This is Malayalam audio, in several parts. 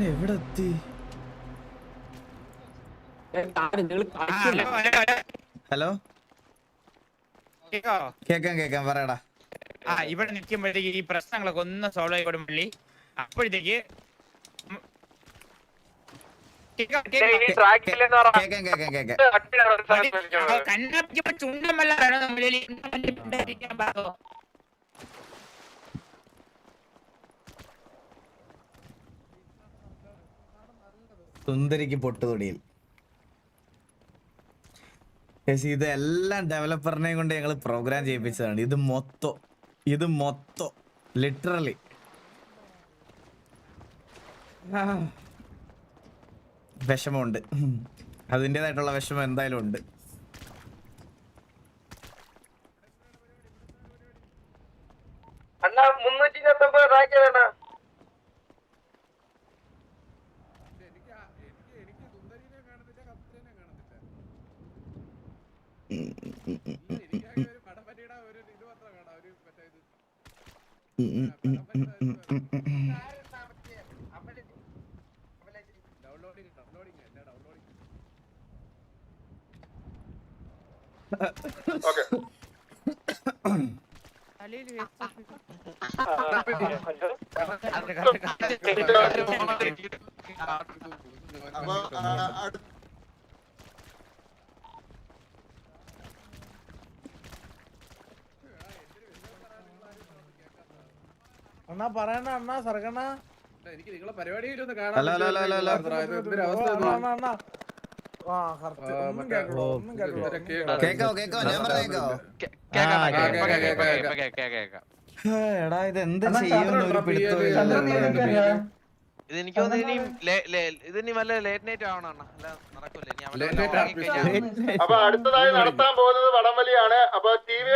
ഞാൻ എവിടെ എത്തി ഹലോ കേക്കോ? കേക്കാം കേക്കാം പറയടാ. ആ ഇവിടെ നിൽക്കുമ്പോഴത്തേക്ക് ഈ പ്രശ്നങ്ങളൊക്കെ ഒന്ന് സോൾവ് ആയിക്കോടും പുള്ളി. അപ്പോഴത്തേക്ക് ഉം. കേക്കോ, കേക്കോ. കേക്കാം കേക്കാം കേക്കാം ആ, കണ്ണാപ്പിക്ക് ചുണ്ടൻ വല്ലാതാണോ നമ്മളിൽ ഉണ്ടായിരിക്കാൻ പാകോ സുന്ദരിക്ക് പൊട്ടുതൊടിയിൽ. ചേച്ചി ഇത് എല്ലാം ഡെവലപ്പറിനെയും കൊണ്ട് ഞങ്ങൾ പ്രോഗ്രാം ചെയ്യിപ്പിച്ചതാണ്. ഇത് മൊത്തം ഇത് മൊത്തം ലിറ്ററലി വിഷമമുണ്ട്. അതിന്റെതായിട്ടുള്ള വിഷമം എന്തായാലും ഉണ്ട്. അണ്ണാ മുന്നൂറ്റി ഇരുപത്തി ഒമ്പത് റാങ്ക് വേണ അപ്പൊ അടുത്ത അണ്ണാ പറയണ അണ്ണാ സർഗണ്ണ എനിക്ക് നിങ്ങളെ പരിപാടിയിലൊന്ന് ഹലോ, ഹലോ, ഹലോ, ഹലോ. അണ്ണാ അണ്ണാ ആ കറക്റ്റ് ആ, ഒന്നും മറ്റേ- കേട്ടോ ഒന്നും കേട്ടോ കേക്കോ കേക്കോ ഞാൻ പറഞ്ഞേക്കോ സർഗണ കേക്കാം, കേക്കാം. എടാ ഇത് എന്താ ചെയ്യുന്ന ഒരു ഇത് എനിക്ക് തോന്നുന്നു ഇനിയും ലേ- ലേ- ഇത് ഇനി വല്ല ലേറ്റ് നൈറ്റ് ആവണം അപ്പൊ അടുത്തതായി നടത്താൻ പോകുന്നത് വടംവലിയാണ് അപ്പൊ ടി വി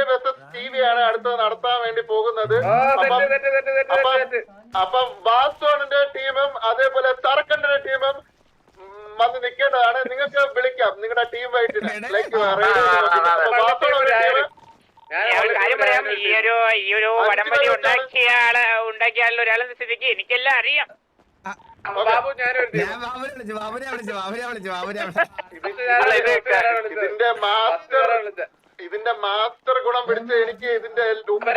ടി വി ആണ് അടുത്തത് നടത്താൻ വേണ്ടി പോകുന്നത്. അപ്പം ബാസ്റ്റോണിന്റെ ടീമും അതേപോലെ തറക്കണ്ടിന്റെ ടീമും വന്ന് നിൽക്കേണ്ടതാണ്. നിങ്ങൾക്ക് വിളിക്കാം നിങ്ങളുടെ ടീം വൈറ്റിന് ലൈക്ക് ബാസ്റ്റോണിന്റെ ടീം ഞാൻ കാര്യം പറയാം. ഈ ഒരു ഈ ഒരു വടംവലി ഉണ്ടാക്കിയ ആൾ ഉണ്ടാക്കിയ ആളിൽ ഒരാളെന്ന സ്ഥിതിക്ക് എനിക്കെല്ലാം അറിയാം. ബാബുനെ വിളിച്ചു ബാബുനെ വിളിച്ചു ബാബുനെ വിളിച്ചു ബാബുനെ വിളിച്ചു. ഇതിന്റെ മാസ്റ്റർ ഇതിന്റെ മാസ്റ്റർ ഗുണം പിടിച്ച് എനിക്ക് ഇതിന്റെ അഞ്ചുപേരാണ്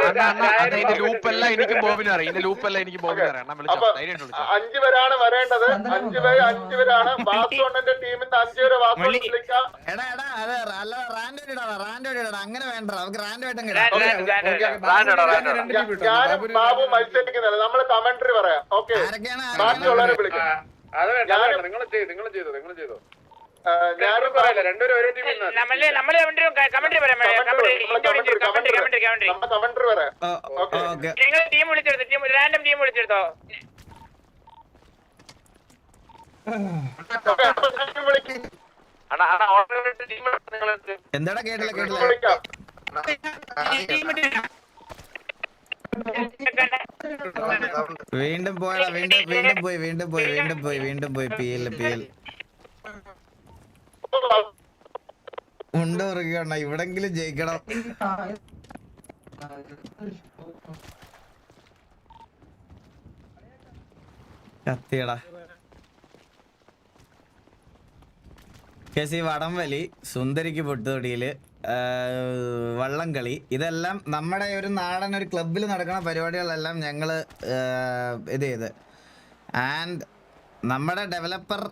അണ്ണാ, അണ്ണാ, ഇതിന്റെ ലൂപ്പ് എല്ലാം എനിക്കും ബോബിനും അറിയാം ഇതിന്റെ ലൂപ്പ് എല്ലാം എനിക്ക് ബോബിനും അറിയാം അപ്പൊ അഞ്ചു പേരാണ് വരേണ്ടത്. അഞ്ചു പേര് അഞ്ചു പേരാണ് ടീമിന്റെ അഞ്ചു പേര് ബാസ്റ്റോൺ വിളിക്കാം അങ്ങനെ വേണ്ട നമുക്ക് ഞാനും ബാബു മത്സരിക്കുന്നില്ല. നമ്മൾ കമന്ററി പറയാം. ഓക്കെ. ബാക്കിയുള്ളവരെ വിളിക്കാം. അത് വേണ്ട ഞാനും- നിങ്ങൾ ചെയ്തു നിങ്ങൾ ചെയ്തു നിങ്ങൾ ചെയ്തു. ആ, ഞാനും പറയല്ല രണ്ടുപേരും ഒരേ ടീമിൽ നമ്മൾ നമ്മൾ കമന്ററി പറയാം commentary commentary commentary commentary commentary പറയാം ഓക്കെ നിങ്ങൾ ടീം വിളിച്ചെടുത്തു ടീം റാൻഡം ടീം വിളിച്ചെടുത്തോ എന്താടാ കേട്ടില്ല കേട്ടില്ല വീണ്ടും പോയടാ വീണ്ടും വീണ്ടും പോയി വീണ്ടും പോയി വീണ്ടും പോയി വീണ്ടും പോയി പി എൽ പി എൽ ഉണ്ട് മുറുകണ്ട ഇവിടെങ്കിലും ജയിക്കണം. കത്തിയടാ. കേസി വടംവലി സുന്ദരിക്ക് പൊട്ടുതൊടിയിൽ വള്ളംകളി ഇതെല്ലാം നമ്മുടെ ഒരു നാടൻ ഒരു ക്ലബിൽ നടക്കുന്ന പരിപാടികളെല്ലാം ഞങ്ങൾ ഇത് ചെയ്ത്. ആൻഡ് നമ്മുടെ ഡെവലപ്പർ അവൻ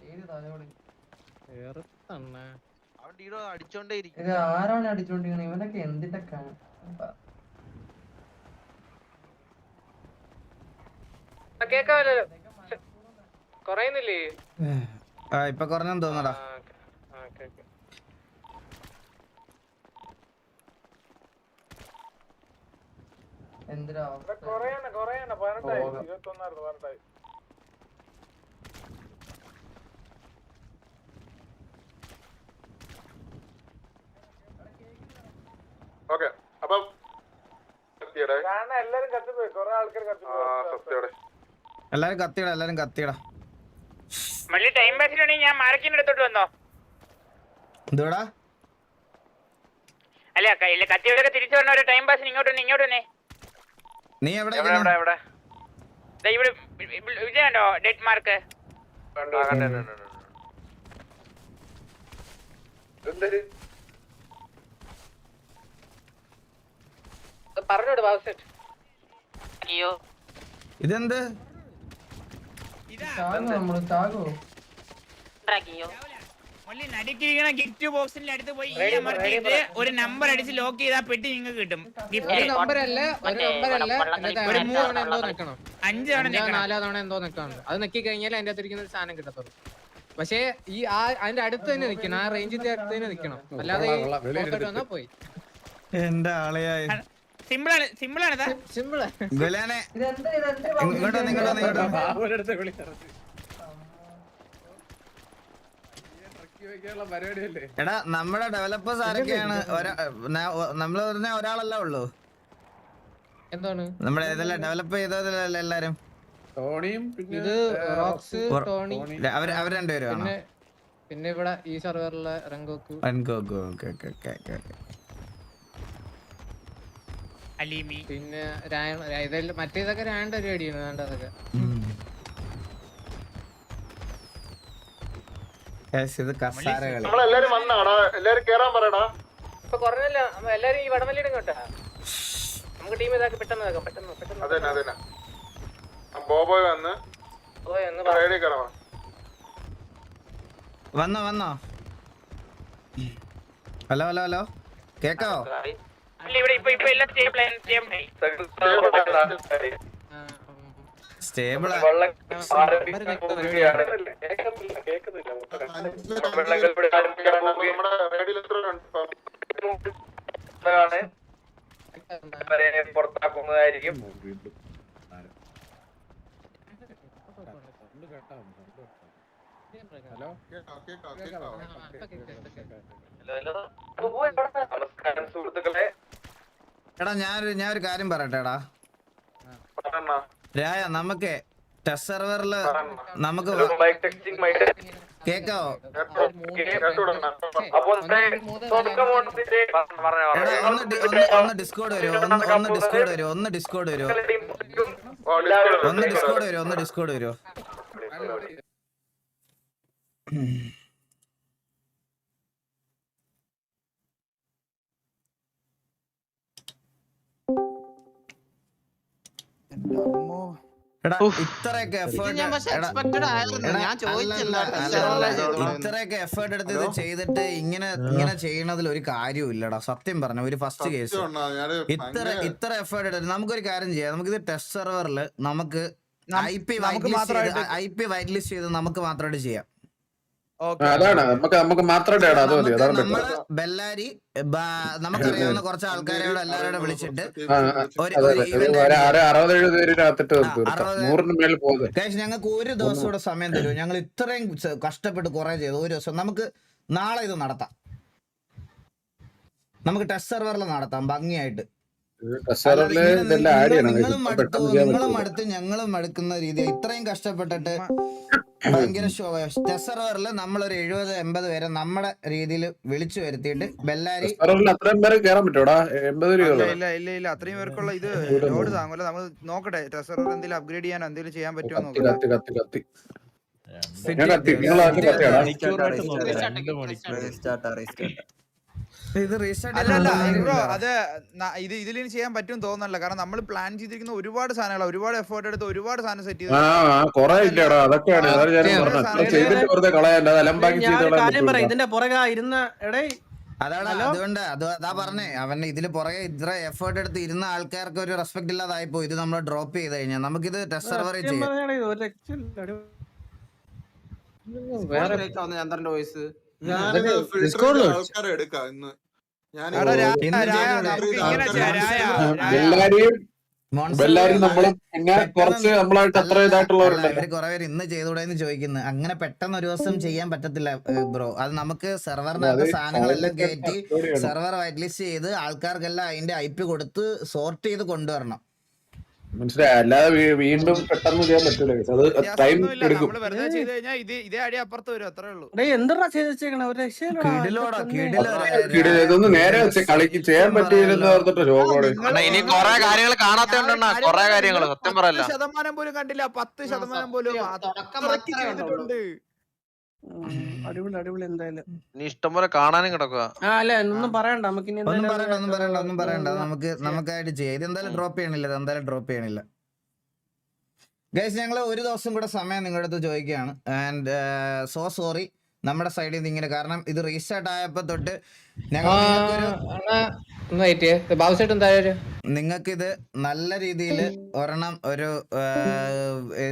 ഡീഡോ അടിച്ചോണ്ടേ ഇരിക്കും ഇത് ആരാണ് അടിച്ചോണ്ടിരിക്കുന്നത് ഇവനൊക്കെ എന്തിട്ടൊക്കെയാണ്? കുറയുന്നില്ലേ? ആ, ഇപ്പൊ കുറഞ്ഞെന്ന് തോന്നടാ എന്തിനാ കൊറയാണ് കൊറയാണ് പതിനെട്ടായി. ഇരുപത്തൊന്നായിരുന്നു പതിനെട്ടായി. ഓക്കെ അപ്പം സത്യയുടെ എല്ലാരും കത്തിപ്പോയി. കൊറേ ആൾക്കാർ ആ കത്തിപ്പോയി സത്യയുടെ എല്ലാരും കത്തിയടാ എല്ലാരും കത്തിയടാ. മള്ളി ടൈം പാസിനാണെങ്കിൽ ഞാൻ മാർക്കിന്റെ അടുത്തോട്ട് വന്നോ? എന്തുവാടാ? അല്ല കയ്യിൽ കത്തിയോടൊക്കെ തിരിച്ചു വന്ന ഒരു ടൈം പാസിന് ഇങ്ങോട്ട് വന്നേ ഇങ്ങോട്ട് വന്നേ. നീ എവിടെ എവിടെ എവിടെ ഇവിടെ ഇവിടെ കണ്ടോ ഡെഡ് മാർക്ക് കണ്ടോ കണ്ടു, കണ്ടു, കണ്ടു, കണ്ടു. എന്തൊരു പറഞ്ഞോട് ബാബുസെറ്റ് അയ്യോ. ഇതെന്ത്? ഇതാ നമ്മൾ താഗോ ഉണ്ടാക്കിയോ? ഒല്ലി നടുക്കിരിക്കണ ഗിഫ്റ്റ് ബോക്സിന്റെ അടുത്ത് പോയി ഈ അമർത്തിയിട്ട് ഒരു നമ്പർ അടിച്ച് ലോക്ക് ചെയ്താൽ പെട്ടി നിങ്ങൾക്ക് കിട്ടും. ഗിഫ്റ്റ് നമ്പരല്ല ഒരു നമ്പരല്ല അതിനകത്ത് ഒരു അഞ്ച് തവണ എന്തോ നിക്കണം. അഞ്ച് തവണ നിൽക്കണം തവണ എന്തോ നിക്കാനുണ്ട് അത് നിക്കി കഴിഞ്ഞാൽ അതിന്റെ അകത്തിരിക്കുന്ന ഒരു സാധനം കിട്ടത്തുള്ളൂ. പക്ഷേ ഈ ആ അതിന്റെ അടുത്ത് തന്നെ നിക്കണം. ആ റേഞ്ചിന്റെ അടുത്ത് തന്നെ നിക്കണം. അല്ലാതെ പോയി. എന്റെ ആളെയായി. സിമ്പിൾ ഗുലാനെ ഇതെന്ത് ഇതെന്ത് ഇങ്ങോട്ടോ ബാബുവിനടുത്ത് വിളി പരിപാടിയല്ലേ എടാ നമ്മുടെ ഡെവലപ്പേഴ്സ് ആരൊക്കെയാണ്? ഒരാ- ന- ഒ- നമ്മൾ പറഞ്ഞ ഒരാളല്ല ഉള്ളൂ. എന്താണ്? നമ്മുടെ ഇതെല്ലാം ഡെവലപ്പ് ചെയ്തതല്ല എല്ലാരും? ടോണിയും പിന്നെ ഇത് റോക്സ് ടോണി. അവർ അവർ രണ്ടുപേരും ആണോ? പിന്നെ പിന്നെ ഇവിടെ ഈ സെർവറിലെ റങ്കോക്ക്. Okay okay okay okay. അലീമി. പിന്നെ മറ്റേതൊക്കെ രണ്ട് വേണ്ട അതൊക്കെ? ഇത് കസാര കളി നമ്മളെല്ലാരും വന്നാടാ. എല്ലാരും കേറാൻ പറയടാ. ഇപ്പൊ കുറഞ്ഞല്ല എല്ലാരും ഈ കേട്ടാ നമുക്ക് ടീം ഇതാക്കി പെട്ടെന്ന് പെട്ടെന്ന് ബോബോയ് കയറാം വന്നോ വന്നോ ഹലോ ഹലോ ഹലോ. കേക്കാവോ? അല്ല ഇവിടെ ഇപ്പൊ ഇപ്പൊ എല്ലാം സ്റ്റേബിൾ പുറത്താക്കുന്നതായിരിക്കും ഹലോ കേട്ടോ കേട്ടോ. ഹലോ. നമസ്കാരം സുഹൃത്തുക്കളെ. എടാ ഞാനൊരു ഞാൻ ഒരു കാര്യം പറയട്ടെ രായ നമുക്ക് ടെസ്റ്റ് സെർവറിൽ നമുക്ക് കേക്കോ? കേക്കാവോ ഒന്ന് ഡിസ്കോഡ് വരുമോ ഒന്ന് ഒന്ന് ഡിസ്കോഡ് വരുമോ ഒന്ന് ഡിസ്കോഡ് വരുമോ ഒന്ന് ഡിസ്കോഡ് വരുമോ ഒന്ന് ഡിസ്കോഡ് വരുമോ ഇത്രയൊക്കെ എഫേർട്ട് എടുത്ത് ഇത് ചെയ്തിട്ട് ഇങ്ങനെ ഇങ്ങനെ ചെയ്യണതിൽ ഒരു കാര്യവും ഇല്ലടാ. സത്യം പറഞ്ഞ ഒരു ഫസ്റ്റ് കേസ് ഇത്ര ഇത്ര എഫേർട്ട് എടുത്ത് നമുക്കൊരു കാര്യം ചെയ്യാം. നമുക്ക് ഇത് ടെസ്റ്റ് സെർവറിൽ നമുക്ക് I P white list I P white list ചെയ്ത് നമുക്ക് മാത്രമായിട്ട് ചെയ്യാം. അതാണ്. നമുക്ക് നമുക്ക് അത് മതി. അതാണ്. ബെല്ലാരി നമുക്കറിയാവുന്ന കുറച്ച് ആൾക്കാരോട് എല്ലാവരോടും വിളിച്ചിട്ട് ആ, ആ, ഒരു അതെ ഒരു അതെ. ഒരു event ഒരു അര- അറുപത് എഴുപത് പേരിനകത്തിട്ട് ആ, തീർക്കാം. അറുപത് നൂറിന് മേളിൽ പോകുന്നത് ഞങ്ങൾക്ക് ഒരു ദിവസം കൂടെ സമയം തരും ഞങ്ങൾ ഇത്രയും കഷ്ടപ്പെട്ട് കുറെ ചെയ്തു. ഒരു ദിവസം നമുക്ക് നാളെ ഇത് നടത്താം. നമുക്ക് ടെസ്റ്റ് സെർവറിൽ നടത്താം ഭംഗിയായിട്ട്. നിങ്ങളും അടുത്ത് ഞങ്ങളും മടുക്കുന്ന രീതി ഇത്രയും കഷ്ടപ്പെട്ടിട്ട് ഭയങ്കര ഷോ ടെസ്റ്റ് സെർവറിൽ നമ്മളൊരു എഴുപത് എൺപത് പേരെ നമ്മുടെ രീതിയിൽ വിളിച്ചു വരുത്തിയിട്ട് ബെല്ലാരി ടെസ്റ്ററിൽ അത്രയും പേര് കയറാൻ പറ്റൂടാ? എൺപത് ഇല്ല ഇല്ല ഇല്ല. അത്രയും പേർക്കുള്ള ഇത് ലോഡ് താങ്ങൂല. നമ്മൾ നോക്കട്ടെ ടെസ്റ്റർ എന്തെങ്കിലും അപ്ഗ്രേഡ് ചെയ്യാൻ എന്തെങ്കിലും ചെയ്യാൻ പറ്റുമോ നോക്കട്ടെ. ബ്രോ അത് ഇത് ഇതിൽ ചെയ്യാൻ പറ്റും തോന്നല്ല കാരണം നമ്മൾ പ്ലാൻ ചെയ്തിരിക്കുന്ന ഒരുപാട് സാധനങ്ങൾ ഒരുപാട് എഫേർട്ട് എടുത്ത് ഒരുപാട് സാധനം സെറ്റ് ചെയ്ത് ഇതിന്റെ പുറകെ ഇരുന്ന എടേ അതാണ് അതുകൊണ്ട് അത് അതാ പറഞ്ഞേ. അവൻ ഇതിൽ പുറകെ ഇത്ര എഫേർട്ട് എടുത്ത് ഇരുന്ന ആൾക്കാർക്ക് ഒരു റെസ്പെക്ട് പോയി ഇത് നമ്മൾ ഡ്രോപ്പ് ചെയ്ത് കഴിഞ്ഞാൽ നമുക്ക് ഇത് ടെസ്റ്റ് സെർവറി ചെയ്യാം. ചന്ദ്രന്റെ വോയിസ് ആൾക്കാരെ എടുക്കാം ഇന്ന്. ഞാൻ എടാ, രാ- ഇന്ന് ചോദിക്കുന്നു. അങ്ങനെ പെട്ടെന്ന് ഒരു ദിവസം ചെയ്യാൻ പറ്റത്തില്ല ബ്രോ. അത് നമുക്ക് സെർവറിനകത്ത് സാധനങ്ങളെല്ലാം കയറ്റി സെർവർ വൈറ്റ് ലിസ്റ്റ് ചെയ്ത് ആൾക്കാർക്കെല്ലാം അതിന്റെ ഐ പി കൊടുത്ത് സോർട്ട് ചെയ്ത് കൊണ്ടുവരണം. മനസ്സിലായി. അല്ലാതെ വീണ്ടും പെട്ടെന്ന് ചെയ്യാൻ പറ്റൂല. guys. അത് ടൈം എടുക്കും. ഇതൊന്ന് നേരെ കളിക്ക്. ചെയ്യാൻ പറ്റിയില്ലെന്ന് രോഗമാണ് ഇനി കൊറേ കാര്യങ്ങൾ കാണാത്തോണ്ടണ്ണ കൊറേ കാര്യങ്ങൾ സത്യം പറയല്ല ശതമാനം പോലും കണ്ടില്ല. പത്ത് ശതമാനം പോലും അടിപൊളി അടിപൊളി എന്തായാലും. ഇനി ഇഷ്ടം പോലെ കാണാനും കിടക്കുക ആ അല്ല? ഒന്നും പറയണ്ട നമുക്ക് ഇനി ഒന്നും പറയണ്ട ഒന്നും പറയണ്ട ഒന്നും പറയണ്ട. നമുക്ക് നമുക്കായിട്ട് ചെയ്യാം. ഇത് എന്തായാലും ഡ്രോപ്പ് ചെയ്യണില്ല ഇത് എന്തായാലും ഡ്രോപ്പ് ചെയ്യണില്ല. ഗൈസ് ഞങ്ങൾ ഒരു ദിവസം കൂടെ സമയം നിങ്ങളുടെ അടുത്ത് ചോദിക്കുകയാണ് ആൻഡ് സോ സോറി നമ്മുടെ സൈഡിൽ നിന്ന് ഇങ്ങനെ കാരണം ഇത് റീസ്റ്റാർട്ട് ആയപ്പോ തൊട്ട് നിങ്ങൾക്ക് ഇത് നല്ല രീതിയിൽ ഒരെണ്ണം ഒരു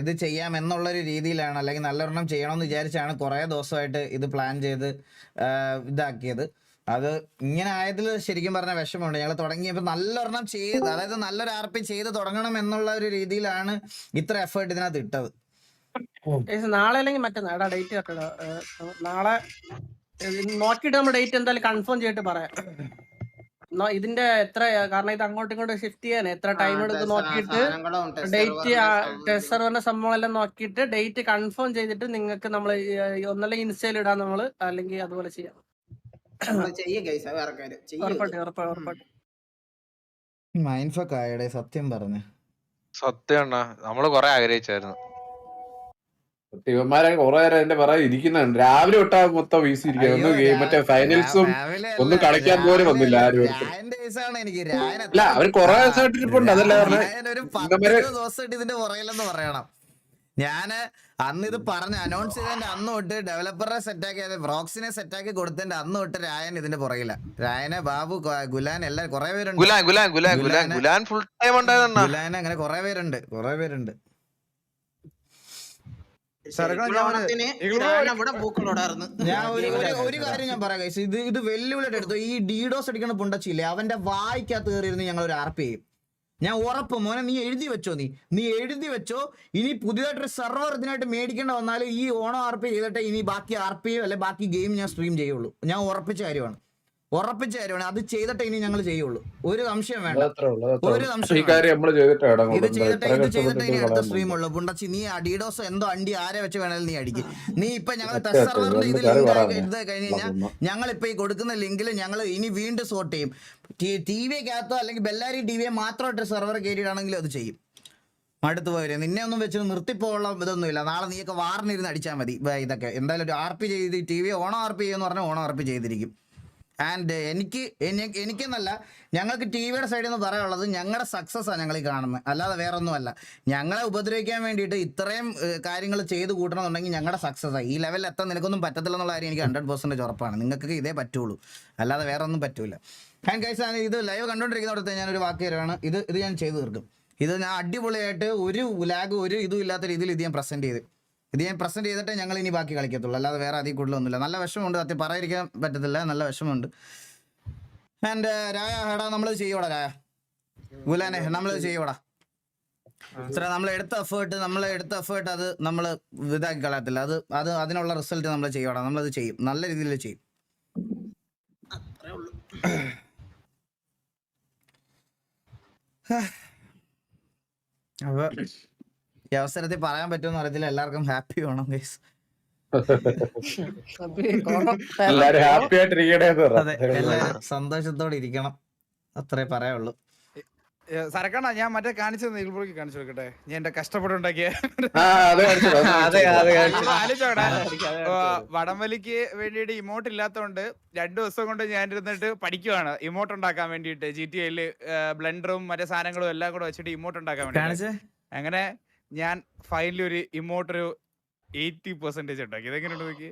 ഇത് ചെയ്യാം എന്നുള്ള ഒരു രീതിയിലാണ് അല്ലെങ്കിൽ നല്ല ഒരെണ്ണം ചെയ്യണമെന്ന് വിചാരിച്ചാണ് കുറേ ദിവസമായിട്ട് ഇത് പ്ലാൻ ചെയ്ത് ഇതാക്കിയത്. അത് ഇങ്ങനെ ആയതിൽ ശരിക്കും പറഞ്ഞ വിഷമമുണ്ട്. ഞങ്ങൾ തുടങ്ങിയപ്പോൾ നല്ലൊരെണ്ണം ചെയ്ത് അതായത് നല്ലൊരു ആർപ്പി ചെയ്ത് തുടങ്ങണം എന്നുള്ള ഒരു രീതിയിലാണ് ഇത്ര എഫേർട്ട് ഇതിനകത്ത് ഇട്ടത്. നാളെ അല്ലെങ്കിൽ മറ്റന്നാ. എടാ ഡേറ്റ് വെക്കടാ. നാളെ നോക്കിയിട്ട് നമ്മൾ ഡേറ്റ് എന്തായാലും കൺഫേം ചെയ്തിട്ട് പറയാം. നോ- ഇതിന്റെ എത്ര കാരണം ഇത് അങ്ങോട്ടും ഇങ്ങോട്ടും ഷിഫ്റ്റ് ചെയ്യാൻ എത്ര ടൈം എടുത്ത് നോക്കിയിട്ട് ഡേറ്റ് ടെസ്റ്റ് സെർവറിന്റെ സംഭവങ്ങളെല്ലാം നോക്കിയിട്ട് ഡേറ്റ് കൺഫേം ചെയ്തിട്ട് നിങ്ങൾക്ക് നമ്മൾ ഒന്നല്ല ഇൻസ്റ്റയിൽ ഇടാൻ നമ്മൾ അല്ലെങ്കിൽ അതുപോലെ ചെയ്യാം. സത്യം പറഞ്ഞു. സത്യം അണ്ണാ. നമ്മൾ കൊറേ ആഗ്രഹിച്ചായിരുന്നു. ഇവന്മാരെ കുറെ നേരം അതിന്റെ പറയാൻ ഇരിക്കുന്നുണ്ട്. രാവിലെ തൊട്ടാ മൊത്തം വീശിയിരിക്കുക ഒന്ന് ഗെയിം മറ്റേ ഫൈനൽസും ഒന്നും കളിക്കാൻ പോലും വന്നില്ല ആരും അല്ല. അവർ കുറെ ദിവസമായിട്ട് ഇരിപ്പുണ്ട്. അതല്ല ഞാൻ അന്ന് ഇത് പറഞ്ഞ അനൗൺസ് ചെയ്തതിന്റെ അന്ന് തൊട്ട് ഡെവലപ്പറെ സെറ്റാക്കി അതായത് ബ്രോക്സിനെ സെറ്റാക്കി കൊടുത്തതിന്റെ അന്ന് തൊട്ട് രായൻ ഇതിന്റെ പുറകില. രായനെ ബാബു ഗുലാൻ എല്ലാം കുറെ പേരുണ്ട്. ഗുലാൻ ഗുലാൻ ഗുലാൻ ഗുലാൻ ഗുലാൻ ഫുൾ ടൈം ഉണ്ടായതണ്ണ ഗുലാൻ അങ്ങനെ കുറെ പേരുണ്ട് കുറെ പേരുണ്ട്. ഒരു- കാര്യം ഞാൻ പറയാം. ഇത് ഇത് വെല്ലുവിളിയുടെ എടുത്തു. ഈ ഡീഡോസ് അടിക്കുന്ന പുണ്ടച്ചില്ലേ അവന്റെ വായിക്കകത്ത് കയറിയിരുന്ന് ഞങ്ങൾ ഒരു ആർപ്പ് ചെയ്യും. ഞാൻ ഉറപ്പ് മോനെ നീ എഴുതി വെച്ചോ നീ. നീ എഴുതി വെച്ചോ ഇനി പുതിയതായിട്ടൊരു സെർവർ ഇതിനായിട്ട് മേടിക്കേണ്ട വന്നാൽ ഈ ഓണം ആർ പി ചെയ്തിട്ട് ഇനി ബാക്കി ആർ പി അല്ലെ ബാക്കി ഗെയിം ഞാൻ സ്ട്രീം ചെയ്യുള്ളൂ. ഞാൻ ഉറപ്പിച്ച കാര്യമാണ്. ഉറപ്പിച്ച കാര്യമാണ്. അത് ചെയ്തിട്ട് ഇനി ഞങ്ങൾ ചെയ്യുള്ളൂ. ഒരു സംശയം വേണ്ട. ഒരു സംശയം ഈ കാര്യം നമ്മൾ ചെയ്തിട്ട് ഇത് ചെയ്തിട്ട് ഇത് ചെയ്തിട്ട് ഇനി അടുത്ത സ്ട്രീം ഉള്ളു. പുണ്ടച്ചി നീ അഡീഡോസ് എന്തോ അണ്ടി ആരെ വെച്ച് വേണേലും നീ അടിക്കും. നീ ഇപ്പൊ ഞങ്ങൾ ടെസ്റ്ററിന്റെ ടെസ്റ്റ് സെർവറിന്റെ ഇത് ലിങ്ക്. ഇത് കഴിഞ്ഞ് കഴിഞ്ഞാൽ ഞങ്ങൾ ഇപ്പൊ ഈ കൊടുക്കുന്ന ലിങ്കിൽ ഞങ്ങൾ ഇനി വീണ്ടും സോർട്ട് ചെയ്യും. ടി വിക്കകത്തോ അല്ലെങ്കിൽ ബെല്ലാരി ടി വിയെ മാത്രമായിട്ട് സെർവർ കയറിയിട്ടാണെങ്കിലും അത് ചെയ്യും. അടുത്ത് പോയവരെ നിന്നെ ഒന്നും വെച്ച് നിർത്തിപ്പോയുള്ള ഇതൊന്നുമില്ല. നാളെ നീയൊക്കെ വാറിനിരുന്ന് അടിച്ചാൽ മതി. ഇതൊക്കെ. എന്തായാലും ഒരു ആർ പി ചെയ്ത് T V Onam R P ചെയ്യുമെന്ന് പറഞ്ഞാൽ ഓണം ആർ പി ചെയ്തിരിക്കും. ആൻഡ് എനിക്ക് എനി- എനിക്കെന്നല്ല ഞങ്ങൾക്ക് ടി വിയുടെ സൈഡിൽ നിന്ന് പറയാനുള്ളത് ഞങ്ങളുടെ സക്സസ് ആണ് ഞങ്ങൾ ഈ കാണുന്നത് അല്ലാതെ വേറെ ഒന്നുമല്ല ഞങ്ങളെ ഉപദ്രവിക്കാൻ വേണ്ടിയിട്ട് ഇത്രയും കാര്യങ്ങൾ ചെയ്ത് കൂട്ടണമെന്നുണ്ടെങ്കിൽ ഞങ്ങളുടെ സക്സസ് ഈ ലെവലിൽ എത്താൻ നിനക്കൊന്നും പറ്റത്തില്ല എന്നുള്ള കാര്യം എനിക്ക് ഹൺഡ്രഡ് പെർസെന്റേജ് ഉറപ്പാണ്. നിങ്ങൾക്ക് ഇതേ പറ്റുള്ളൂ. അല്ലാതെ വേറെ ഒന്നും പറ്റൂല ആൻഡ് കൈസ് ഇത് ലൈവ് കണ്ടുകൊണ്ടിരിക്കുന്നിടത്ത് ഞാനൊരു വാക്ക് തരുവാണ് ഇത് ഇത് ഞാൻ ചെയ്തു തീർക്കും. ഇത് ഞാൻ അടിപൊളിയായിട്ട് ഒരു ലാഗ് ഒരു ഇതും ഇല്ലാത്ത രീതിയിൽ ഇത് ഞാൻ പ്രസന്റ് ചെയ്ത്. ഇത് ഞാൻ പ്രസന്റ് ചെയ്തിട്ടേ ഞങ്ങൾ ഇനി ബാക്കി കളിക്കത്തുള്ളൂ. അല്ലാതെ വേറെ അതിൽ കൂടുതലൊന്നുമില്ല. നല്ല വിഷമമുണ്ട് സത്യം പറയാതിരിക്കാൻ പറ്റത്തില്ല. നല്ല വിഷമമുണ്ട്. ആൻഡ് രായ ഹെടാ നമ്മൾ ചെയ്യോടാ രായ. ഗുലാനെ നമ്മൾ ചെയ്യോടാ. ഇത്ര നമ്മൾ എടുത്ത എഫേർട്ട് നമ്മൾ എടുത്ത എഫേർട്ട് അത് നമ്മൾ ഇതാക്കി കളയത്തില്ല. അത് അത് അതിനുള്ള റിസൾട്ട് നമ്മൾ ചെയ്യണം നമ്മളത് ചെയ്യും. നല്ല രീതിയിൽ ചെയ്യും. അപ്പൊ ഈ അവസരത്തിൽ പറയാൻ പറ്റുമെന്ന് അറിയത്തില്ല. എല്ലാവർക്കും ഹാപ്പി വേണം ഗൈസ് അതെ എല്ലാവരും സന്തോഷത്തോടെ ഇരിക്കണം. അത്രേ പറയാനുള്ളൂ. സരക്കണ സരക്കണ്ണ ഞാൻ മറ്റേ കാണിച്ചത് നീൽപുറക്ക് കാണിച്ചു കൊടുക്കട്ടെ? ഞാൻ എന്റെ കഷ്ടപ്പെട്ടുണ്ടാക്കിയ വടംവലിക്ക് വേണ്ടിയിട്ട് ഇമോട്ട് ഇല്ലാത്തതുകൊണ്ട് രണ്ടു ദിവസം കൊണ്ട് ഞാൻ ഇരുന്നിട്ട് പഠിക്കുവാണ്. ഇമോട്ട് ഉണ്ടാക്കാൻ വേണ്ടിയിട്ട് ജി ടി ഐയിൽ ബ്ലെൻഡറും മറ്റേ സാധനങ്ങളും എല്ലാം കൂടെ വെച്ചിട്ട് ഇമോട്ട് ഉണ്ടാക്കാൻ വേണ്ടി അങ്ങനെ ഞാൻ ഫൈനലി ഒരു ഇമോട്ട് ഒരു എയ്റ്റി പെർസെന്റേജ് ഉണ്ടാക്കി. ഇതെങ്ങനെയുണ്ട് നോക്കി?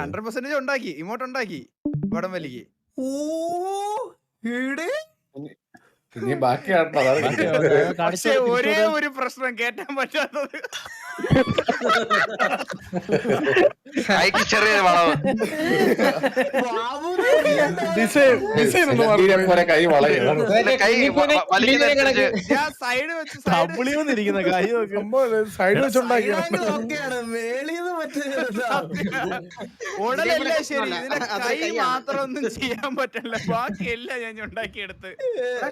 ഹൺഡ്രഡ് പെർസെന്റേജ് ഉണ്ടാക്കി ഇമോട്ട് ഉണ്ടാക്കി അതാണ് കാണിച്ചത്. പക്ഷേ ഒരേ ഒരു പ്രശ്നം കേറ്റാൻ പറ്റാത്തത്. കൈക്ക് ചെറിയ വളവ്. കൈ കൈ സൈഡ് വെച്ച്. സൈഡ് ഇരിക്കുന്ന കൈ സൈഡ് നോക്കിയാണ് മേളിന്ന് പറ്റുന്ന ഉടലല്ല ശരി. ഇതിനെ കൈ മാത്രം ഒന്നും ചെയ്യാൻ പറ്റില്ല ബാക്കി എല്ലാം ഞാൻ ഉണ്ടാക്കിയെടുത്ത്.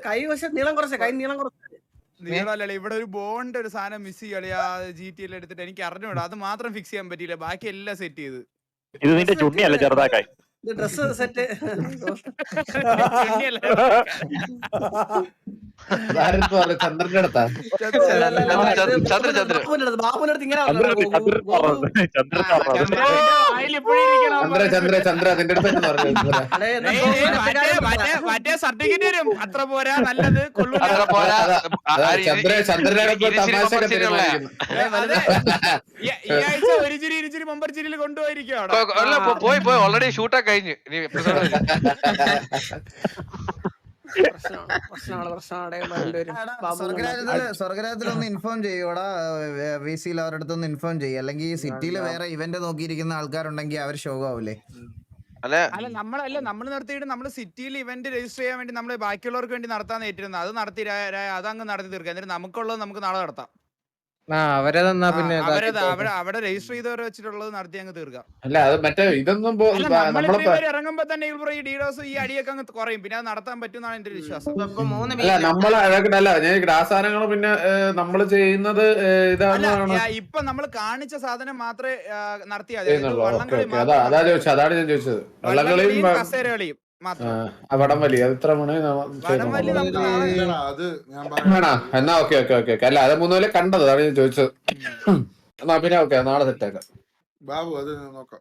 കൈ പക്ഷെ നീളം കുറച്ച്. കൈ നീളം കുറച്ച്. നീളല്ല ഇവിടെ ഒരു ബോണ്ട് ഒരു സാധനം മിസ് ചെയ്യാ ജി ടി എടുത്തിട്ട്. എനിക്ക് അറിഞ്ഞൂടാ അത് മാത്രം ഫിക്സ് ചെയ്യാൻ പറ്റിയില്ല. ബാക്കി എല്ലാം സെറ്റ് ചെയ്ത്. ഇത് നിന്റെ ചുണ്ണിയല്ല ചെറുതാക്കായി ഡ്രസ് സെറ്റ്? ചന്ദ്രന്റെ അടുത്താ ചന്ദ്ര ചന്ദ്ര ചന്ദ്ര നിന്റെ അടുത്ത് മറ്റേ സർട്ടിഫിക്കറ്റ് വരും അത്ര പോരാ നല്ലത് ചന്ദ്ര ചന്ദ്രനെ തമാശ ഈ ആഴ്ച ഒരു ചിരി ഇരുചിരി മമ്പർ ചിരി കൊണ്ടുപോയിരിക്കും പോയി പോയി. ഓൾറെഡി ഷൂട്ടാ കഴിഞ്ഞ്. സ്വർഗരാജ്യത്തിലൊന്ന് ഇൻഫോം ചെയ്യൂടാ വി സിയിൽ അവരുടെ അടുത്തൊന്ന് ഇൻഫോം ചെയ്യും. അല്ലെങ്കിൽ ഈ സിറ്റിയിൽ വേറെ ഇവന്റ് നോക്കിയിരിക്കുന്ന ആൾക്കാരുണ്ടെങ്കിൽ അവർ ഷോ ആവൂലേ? അല്ല. അല്ല നമ്മളല്ല നമ്മൾ നിർത്തിയിട്ട് നമ്മൾ സിറ്റിയിൽ ഇവന്റ് രജിസ്റ്റർ ചെയ്യാൻ വേണ്ടി നമ്മൾ ബാക്കിയുള്ളവർക്ക് വേണ്ടി നടത്താൻ ഏറ്റിരുന്നത് അത് നടത്തി അതങ്ങ് നടത്തി തീർക്കാം എന്നിട്ട് നമുക്കുള്ളത് നമുക്ക് നാളെ നടത്താം. അവരെ തന്നാ പിന്നെ അവിടെ അവിടെ രജിസ്റ്റർ ചെയ്തവരെ വെച്ചിട്ടുള്ളത് നടത്തി അങ്ങ് തീർക്കാം അല്ല അത് മറ്റേ ഇതൊന്നും ഇറങ്ങുമ്പോ തന്നെ ഈ ഡീഡോസ് ഈ അടിയൊക്കെ അങ്ങ് കുറയും. പിന്നെ അത് നടത്താൻ പറ്റുന്നാണ് എന്റെ വിശ്വാസം. അല്ല നമ്മൾ അല്ല ഞാൻ പിന്നെ നമ്മൾ ചെയ്യുന്നത് ഇതാണ് ഇപ്പൊ നമ്മൾ കാണിച്ച സാധനം മാത്രമേ നടത്തിയാൽ അതാണ് ചോദിച്ചത് അതാണ് ഞാൻ ചോദിച്ചത്. വള്ളംകളിയും കസേരകളിയും. അത് ഇത്ര മണി എന്നാ ഓക്കെ ഓക്കെ ഓക്കെ ഓക്കെ. അല്ല അത് മൂന്ന് പോലെ കണ്ടത് അതാണ് ഞാൻ ചോദിച്ചത്. എന്നാ പിന്നെ ഓക്കെ നാളെ സെറ്റാക്കാം ബാബു അത് നോക്കാം.